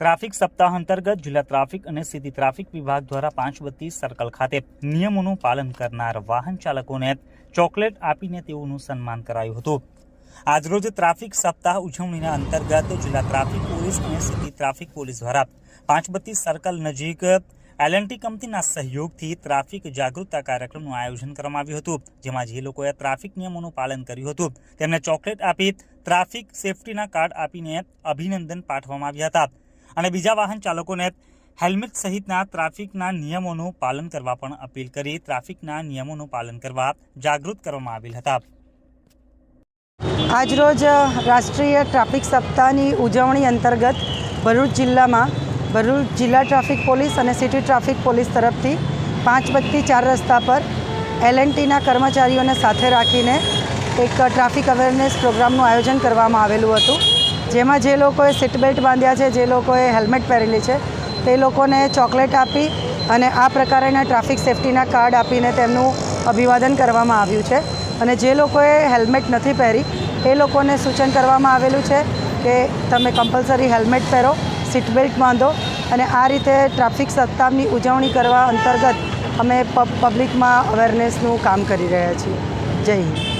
Traffic સપ્તાહ અંતર્ગત જિલ્લા ટ્રાફિક અને સીધી ટ્રાફિક વિભાગ દ્વારા પાંચ બત્તીસ સર્કલ ખાતે નિયમોનું પાલન કરનાર વાહન ચાલકોને ચોકલેટ આપીને તેઓનું સન્માન કરાયું હતું. આજરોજ ટ્રાફિક સપ્તાહ ઉજવણીના અંતર્ગત જિલ્લા ટ્રાફિક પોલીસ અને સીધી ટ્રાફિક પોલીસ દ્વારા પાંચ બત્તીસ સર્કલ નજીક એલએનટી કંપનીના સહયોગથી ટ્રાફિક જાગૃતતા કાર્યક્રમનું આયોજન કરવામાં આવ્યું હતું, જેમાં જે લોકોએ ટ્રાફિક નિયમોનું પાલન કર્યું હતું, તેમને ચોકલેટ આપી ટ્રાફિક સેફટીના કાર્ડ આપીને અભિનંદન પાઠવવામાં આવ્યા હતા. અને બીજા વાહન ચાલકોને હેલ્મેટ સહિતના ટ્રાફિકના નિયમોનું પાલન કરવા પણ અપીલ કરી. ટ્રાફિકના નિયમોનું પાલન કરવા જાગૃત કરવામાં આવેલ હતા. આજરોજ રાષ્ટ્રીય ટ્રાફિક સપ્તાહની ઉજવણી અંતર્ગત ભરૂચ જિલ્લામાં ભરૂચ જિલ્લા ટ્રાફિક પોલીસ અને સિટી ટ્રાફિક પોલીસ તરફથી પાંચ બત્તી ચાર રસ્તા પર એલએનટીના કર્મચારીઓને સાથે રાખીને એક ટ્રાફિક અવેરનેસ પ્રોગ્રામનું આયોજન કરવામાં આવેલું હતું. જેમાં જે લોકોએ સીટ બેલ્ટ બાંધ્યા છે, જે લોકોએ હેલ્મેટ પહેરેલી છે, તે લોકોને ચોકલેટ આપી અને આ પ્રકારના ટ્રાફિક સેફટીના કાર્ડ આપીને તેમનું અભિવાદન કરવામાં આવ્યું છે. અને જે લોકોએ હેલ્મેટ નથી પહેરી, એ લોકોને સૂચન કરવામાં આવેલું છે કે તમે કમ્પલસરી હેલ્મેટ પહેરો સીટ બેલ્ટ બાંધો અને આ રીતે ટ્રાફિક સપ્તાહની ઉજવણી કરવા અંતર્ગત અમે પબ- પબ્લિકમાં અવેરનેસનું કામ કરી રહ્યા છીએ. જય હિન્દ.